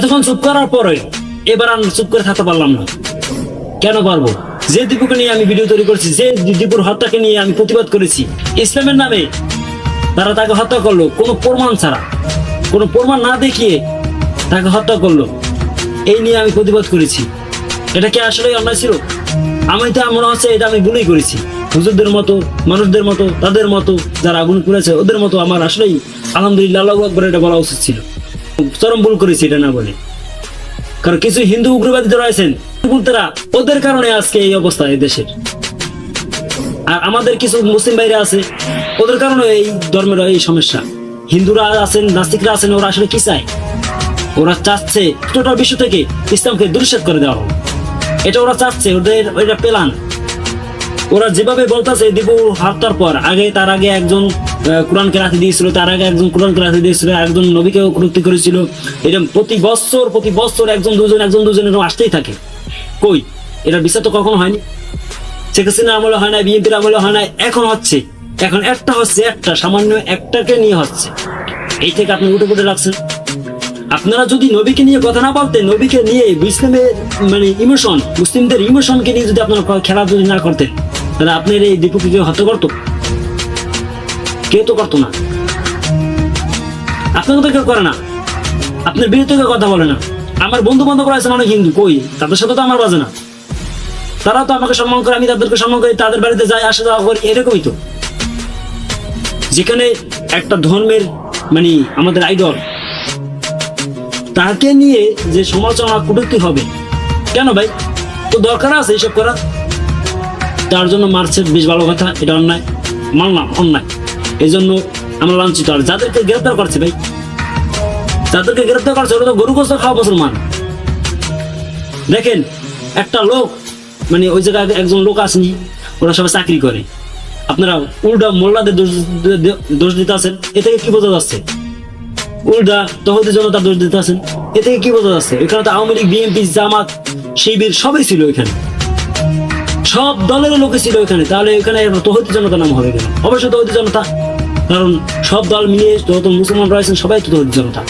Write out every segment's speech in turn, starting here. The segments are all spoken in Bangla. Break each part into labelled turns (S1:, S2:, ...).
S1: এতক্ষণ চুপ করার পরে এবার আমি চুপ করে থাকতে পারলাম না। কেন পারব? যে দীপুকে নিয়ে আমি ভিডিও তৈরি করছি, যে দীপুর হত্যাকে নিয়ে আমি প্রতিবাদ করেছি, ইসলামের নামে তারা তাকে হত্যা করল, কোনো প্রমাণ ছাড়া। কোনো প্রমাণ না দেখিয়ে তাকে হত্যা করল। এই নিয়ে আমি প্রতিবাদ করেছি। এটা কি আসলে অন্যায় ছিল? আমি তো মনে হচ্ছে এটা আমি ভুলেই করেছি। হুজুরদের মতো, মানুষদের মতো, তাদের মতো যারা আগুন করেছে ওদের মতো আমার আসলেই আলহামদুলিল্লাহ, আল্লাহু আকবর এটা বলা উচিত ছিল। চরম ভুল করেছি এটা না বলে। কারণ কিছু হিন্দু উগ্রবাদী রয়েছেন তারা ওদের কারণে আজকে এই অবস্থা এই দেশের। আর আমাদের কিছু মুসলিম বাইরে আছে, ওদের কারণে এই ধর্মের এই সমস্যা। হিন্দুরা আছেন, নাস্তিকরা আছেন, ওরা আসলে কি চায়? ওরা চাচ্ছে টোটাল বিশ্ব থেকে ইসলামকে দুরুচ্ছেদ করে দেওয়া হোক। এটা ওরা চাচ্ছে, ওদের এটা পেলান ওরা যেভাবে বলতেছে দিবু হত্যার পর আগে, তার আগে একজন কোরআনকে রাখি দিয়েছিল, তার আগে একজন কোরআনকে রাখি দিয়েছিল একজন নবীকেও কৃত্য করেছিল। এটা প্রতি বছর প্রতি বছর একজন, দুজন একজন, দুজন এরকম আসতেই থাকে। কই? এটা বিচার তো কখনো হয়নি। শেখ হাসিনা আমলে হয় না বিএনপির আমলে হয় না এখন হচ্ছে। এখন একটা হচ্ছে একটা, সামান্য একটাকে নিয়ে হচ্ছে। এই থেকে আপনি উঠে পুটে রাখছেন আপনারা যদি নবীকে নিয়ে কথা না বলতেন, নবীকে নিয়ে ইসলামের মানে ইমোশন মুসলিমদের ইমোশনকে নিয়ে যদি আপনারা খেলা যদি না করতেন, তাহলে আপনার এই দীপুকে হত্যা করতো? কেউ তো করতো না। আপনাকে তো কেউ করে না। আপনার বিরুদ্ধে কেউ কথা বলে না। আমার বন্ধু বান্ধব আছে অনেক হিন্দু, কই? তাদের সাথে তো আমার বাজে না। তারা তো আমাকে সম্মান করে, আমি তাদেরকে সম্মান করি, তাদের বাড়িতে যাই, আসা, যাওয়া করি, এরকমই তো। যেখানে একটা ধর্মের মানে আমাদের আইডল তাকে নিয়ে যে সমালোচনা কটূক্তি হবে। কেন ভাই? তো দরকার আছে এইসব করা তার জন্য মারছে, বেশ ভালো কথা, এটা অন্যায়। মানলাম, অন্যায়। এই জন্য আমরা লাঞ্ছিত। আর যাদেরকে গ্রেপ্তার করছে ভাই, যাদেরকে গ্রেপ্তার করছে, ওরা তো গরু গোস্ত খাওয়া মুসলমান। দেখেন, একটা লোক মানে ওই জায়গায় একজন লোক আসেনি ওরা সবাই চাকরি করে। আপনারা উল্টা মোল্লাদের দোষ দিতে আছেন, এ থেকে কি বোঝা যাচ্ছে? উল্টা তহদি জনতা দোষ দিতে আছেন, এ থেকে কি বোঝা যাচ্ছে? এখানে তো আওয়ামী লীগ, বিএনপি, জামাত, শিবির সবাই ছিল এখানে। সব দলের লোকে ছিল এখানে। তাহলে এখানে তহদি জনতা নাম হবে কেন? অবশ্যই তহদি জনতা কারণ সব দল মিলিয়ে যত মুসলমান রয়েছেন, সবাই তো তহদি জনতা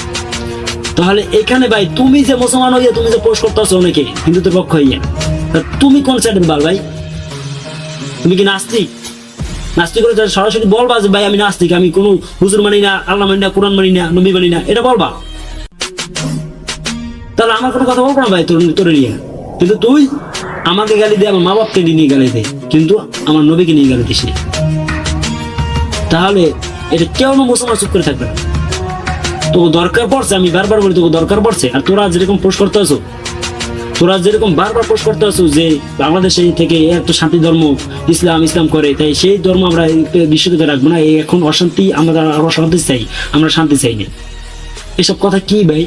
S1: তাহলে এখানে ভাই, তুমি যে মুসলমান হইয়া তুমি যে পোস্ট করতেছো অনেকে, হিন্দুদের পক্ষ হইয়া তুমি কোন সাইডের বাল ভাই? তুমি কি নাস্তিক? নাস্তিক করে সরাসরি বলবা যে, ভাই, আমি নাস্তিক, আমি কোনো হুজুর মানি না, আল্লাহ মানি না, কোরআন মানি না, নবী মানি না। এটা বলবা? তাহলে আমার কোনো কথা বলব না ভাই, তোর তোর নিয়ে কিন্তু তুই আমাকে গালি দে, আমার মা বাপকে নিয়ে গালি দে, কিন্তু আমার নবীকে নিয়ে গালি দিস তাহলে এটা কেউ মুসলমান চুপ করে থাকবে? না তোকে দরকার পড়ছে, আমি বারবার বলি তোকে দরকার পড়ছে। আর তোরা যেরকম পোস্ট করতে আছো, তোরা যেরকম বারবার পোস্ট করতে আছো যে বাংলাদেশে থেকে এত শান্তি ধর্ম ইসলাম ইসলাম করে, তাই সেই ধর্ম আমরা এই বিশ্ব থেকে রাখব না। এখন অশান্তি, আমরা আরও শান্তি চাই, আমরা শান্তি চাই না। এসব কথা কি ভাই?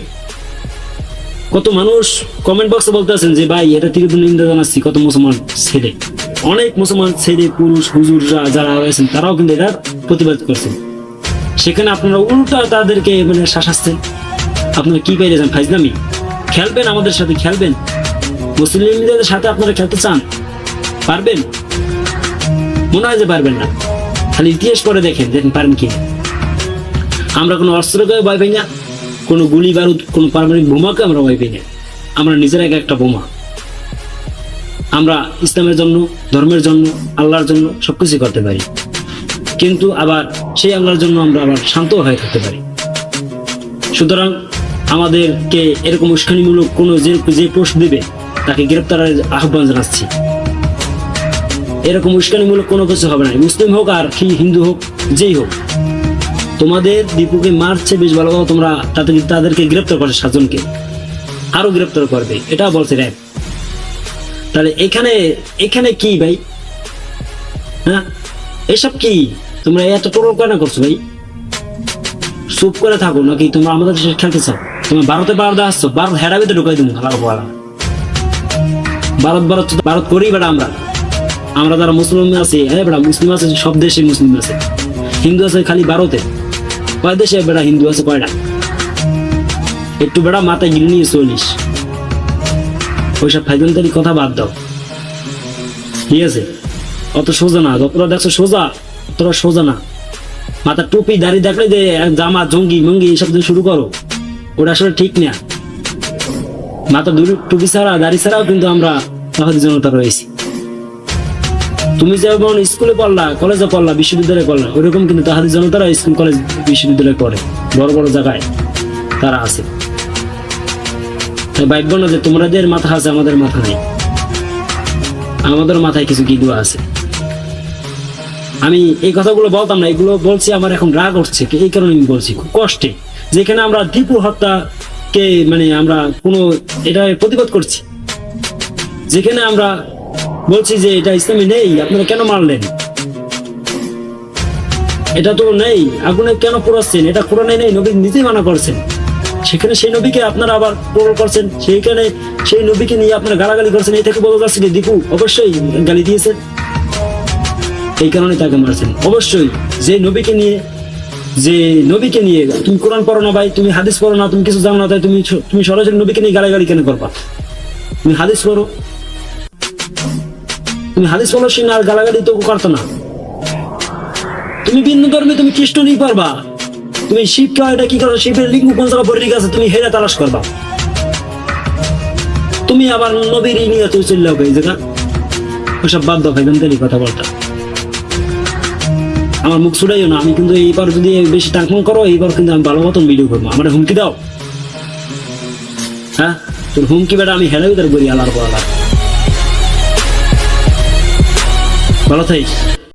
S1: কত মানুষ কমেন্ট বক্সে বলতে আছেন যে, ভাই, এটা থেকে নিন্দা জানাচ্ছি, কত মুসলমান ছেলে। অনেক মুসলমান ছেলে, পুরুষ, হুজুররা যারা রয়েছেন তারাও কিন্তু এটার প্রতিবাদ করছেন সেখানে আপনারা উল্টা তাদেরকে মানে শাসাচ্ছেন। আপনারা কি পেয়েছেন ফাইজলামি? খেলবেন, আমাদের সাথে খেলবেন। মুসলিমদের সাথে আপনারা খেলতে চান? পারবেন? মনে হয় যে পারবেন না। খালি ইতিহাস করে দেখেন দেখেন পারেন কি আমরা কোনো অস্ত্রকে ভয় পাই না। কোনো গুলি বারুদ কোনো পারমাণবিক বোমাকে আমরা ভয় পাই না। আমরা নিজেরা এক একটা বোমা। আমরা ইসলামের জন্য, ধর্মের জন্য, আল্লাহর জন্য সবকিছু করতে পারি। কিন্তু আবার সেই আল্লাহর জন্য আমরা আবার শান্ত হয়ে থাকতে পারি। সুতরাং আমাদেরকে এরকম উস্কানিমূলক কোনো যে যে পোস্ট দেবে, তাকে গ্রেপ্তারের আহ্বান জানাচ্ছি। এরকম উস্কানিমূলক কোনো কিছু হবে না। মুসলিম হোক আর কি হিন্দু হোক, যেই হোক। তোমাদের দীপুকে মারছে বেশ ভালো কথা তোমরা তাদের তাদেরকে গ্রেপ্তার করছে সাতজনকে। আরও গ্রেপ্তার করবে এটা বলছে র্যাব। তাহলে এখানে এখানে কি ভাই? হ্যাঁ? এসব কি? তোমরা এত টোল কেন করছ ভাই? চুপ করে থাকো নাকি তোমরা আমাদের দেশে খেলতে চাও? তোমরা ভারতে ভারত আসছো, ভারত হেরাবিতে ঢুকাই দিব খেলার পর ভারত ভারত ভারত করি বেটা আমরা। আমরা যারা মুসলিম আছি হ্যাঁ বেটা, মুসলিম আছে, সব দেশে মুসলিম আছে। হিন্দু আছে খালি ভারতে। কয় দেশে বেটা হিন্দু আছে কয়টা একটু বেড়া মাথায় গিলে নিয়ে চলিস ওইসব ফাইজলতারি কথা বাদ দাও। ঠিক আছে? অত সোজা না যতটা দেখছ সোজা? অতটা সোজা না। মাথার টুপি, দাড়ি দেখলে যে জামা, জঙ্গি, মঙ্গি এইসব দিয়ে শুরু করো। ওটা আসলে ঠিক না। মাথা দুটি টুপি ছাড়া, দাড়ি ছাড়াও কিন্তু আমরা জনতা রয়েছি। তুমি যেমন স্কুলে পড়লা কলেজে পড়লা, বিশ্ববিদ্যালয়ে পড়লা, ওইরকম কিন্তু তাহাদি জনতারা স্কুল কলেজ বিশ্ববিদ্যালয়ে পড়ে। বড় বড় জায়গায় তারা আছে। তাই না যে তোমাদের মাথা আছে, আমাদের মাথা নেই। আমাদের মাথায় কিছু গিগুলো আছে? আমি এই কথাগুলো বলতাম না, এগুলো বলছি, আমার এখন রাগ উঠছে এই কারণে আমি বলছি, খুব কষ্টে। যেখানে আমরা দীপু হত্যাকে মানে আমরা কোনো এটা প্রতিবাদ করছি, যেখানে আমরা বলছি যে এটা ইসলামে নেই, আপনারা কেন মারলেন এটা তো নেই, আগুনে কেন পোড়াচ্ছেন? এটা কোরআনে নেই, নবী নিজেই মানা করছেন। সেখানে সেই নবীকে আপনারা আবার প্রবল করছেন, সেইখানে সেই নবীকে নিয়ে আপনারা গালাগালি করছেন, এই থেকে বোঝা যাচ্ছে যে দীপু অবশ্যই গালি দিয়েছেন। এই কারণে তাকে মারছেন। অবশ্যই, যে নবীকে নিয়ে, যে নবীকে নিয়ে, তুমি কোরআন পড়ো না ভাই, তুমি হাদিস পড়ো না, তুমি কিছু জানো না, তাই তুমি তুমি সরাসরি নবীকে নিয়ে গালাগালি কেন করবা? তুমি হাদিস পড়ো। তুমি হাদিস পড়ো সে না আর গালাগালি তো করতো না। তুমি ভিন্ন ধর্মে তুমি খ্রিস্ট নিয়ে পারবা। তুমি শিবকে এটা কি করো, শিবের লিঙ্গ কোন জায়গা পড়ে তুমি হেরা তালাশ করবা। তুমি আবার নবীর নিয়ে তুই চললে হবে এই জায়গা। বাদ দাও ভাই কথা বলতা। আমার মুখ ছুটাইও না, আমি কিন্তু এইবার যদি বেশি টাকমন করো, এইবার কিন্তু আমি ভালো মতন ভিডিও করব। আমার হুমকি দাও। হ্যাঁ? তোর হুমকি বেটা আমি হেলে ভিতরে করি আলার পর আলার ভালো থাইস